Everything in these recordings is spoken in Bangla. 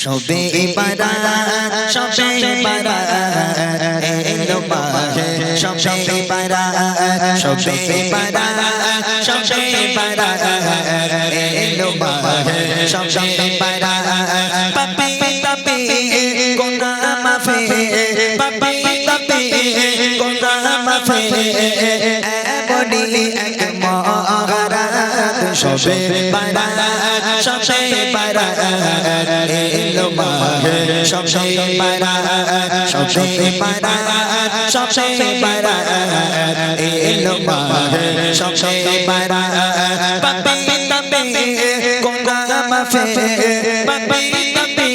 সবে পারা সবে পারা এলো মাহে সবে পারা সবে পারা সবে পারা এলো মাহে সবে পারা পাপি পাপি গোনা মাফে পাপি পাপি গোনা মাফে বডি এক মহারাত সবে পারা সবে পারা এলো মাহে সবে পারা সবে পারা সবে পারা এলো মাহে সবে পারা পাপি পাপি গোনা মাফে পাপি পাপি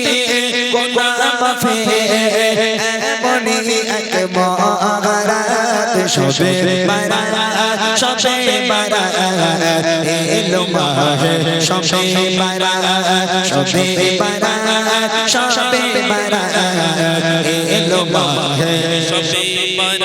গোনা মাফে বডি এক মহারাত সবে পারা সবে পারা এলো মাহে। সবে পারা সবে পারা সবে পারা এলো মাহে। সবে পারা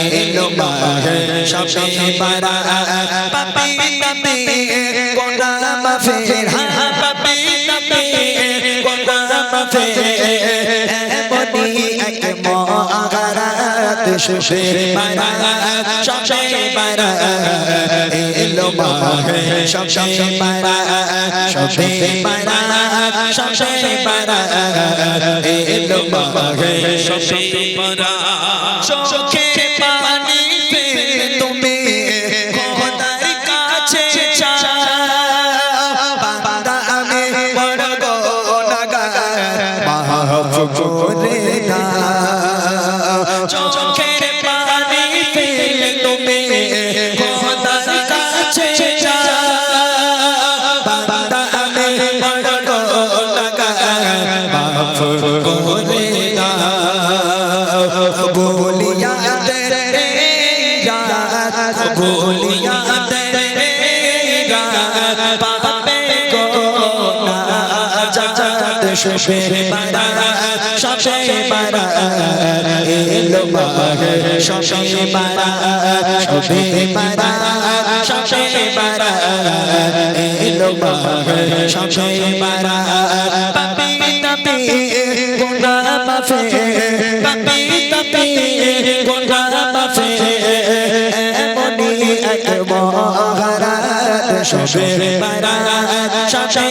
সবে পারা পাপি পাপি গোনা মাফে হা পাপি পাপি গোনা মাফে বডি এক মহারাত সবে পারা সবে পারা এলো মাহে সবে পারা সবে পারা সবে পারা এলো মাহে সবে পারা চোখে করে দাও পানি ফেলে তুমি খোদার কাছে বান্দা, আমি বড় গুনাহগার মাফ করে দাও। গোলিয়া তেরে রাত গোলিয়া শুবে পারা সবে পারা এলো মাহে সবে পারা সবে পারা সবে পারা এলো মাহে সবে পারা পাপি তাপি গুনা মাফে পাপি তাপি গুনা মাফে এমনি এক সবে পারা সবে পারা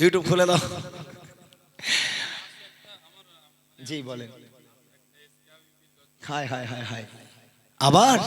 ইউটিউব খুলে দাও। জি বলেন। হায় হায় হায় হায়। আবার?